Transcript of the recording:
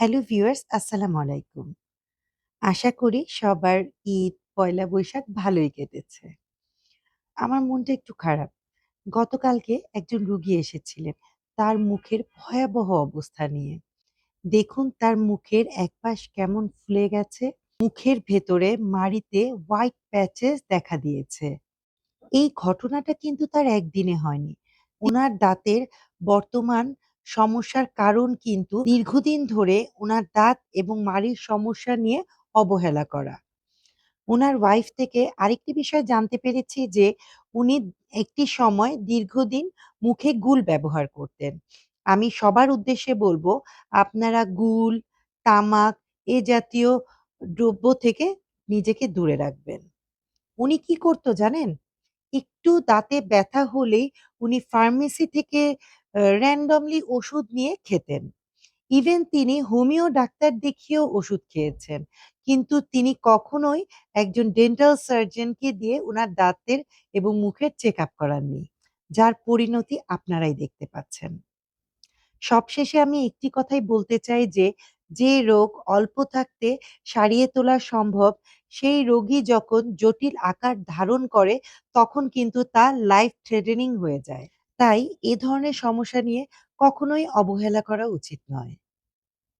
Hello viewers আসসালামু আলাইকুম। আশা করি সবার ঈদ, পয়লা বৈশাখ ভালোই কেটেছে। আমার মনটা একটু খারাপ। গতকালকে একজন রুগী এসেছিলেন। তার মুখের ভয়াবহ অবস্থা নিয়ে। দেখুন তার মুখের একপাশ কেমন ফুলে গেছে। মুখের ভেতরে মাড়িতে হোয়াইট প্যাচেস দেখা দিয়েছে। এই ঘটনাটা কিন্তু তার একদিনে হয়নি। ওনার দাঁতের বর্তমান সমস্যার কারণ কিন্তু দীর্ঘদিন ধরে উনার দাঁত এবং মাড়ির সমস্যা নিয়ে অবহেলা করা। উনার ওয়াইফ থেকে আরেকটি বিষয় জানতে পেরেছি যে উনি একটি সময় দীর্ঘদিন মুখে গুল ব্যবহার করতেন। আমি সবার উদ্দেশ্যে বলব আপনারা গুল, তামাক এ জাতীয় দ্রব্য থেকে নিজেকে দূরে রাখবেন। উনি কি করতো জানেন? একটু দাঁতে ব্যথা হলেই উনি ফার্মেসি থেকে randomly ওষুধ নিয়ে খেতেন। ইভেন তিনি হোমিও ডাক্তার দেখিয়েও ওষুধ খেয়েছেন। কিন্তু তিনি কখনোই একজন ডেন্টাল সার্জনকে দিয়ে উনার দাঁতের এবং মুখের চেক আপ করাননি। যার পরিণতি আপনারাই দেখতে পাচ্ছেন। সবশেষে আমি একটি কথাই বলতে চাই যে, যে রোগ অল্প থাকতে সারিয়ে তোলা সম্ভব, সেই রোগী যখন জটিল আকার ধারণ করে তখন কিন্তু তা লাইফ থ্রেটেনিং হয়ে যায়। তাই এ ধরনের সমস্যা নিয়ে কখনোই অবহেলা করা উচিত নয়।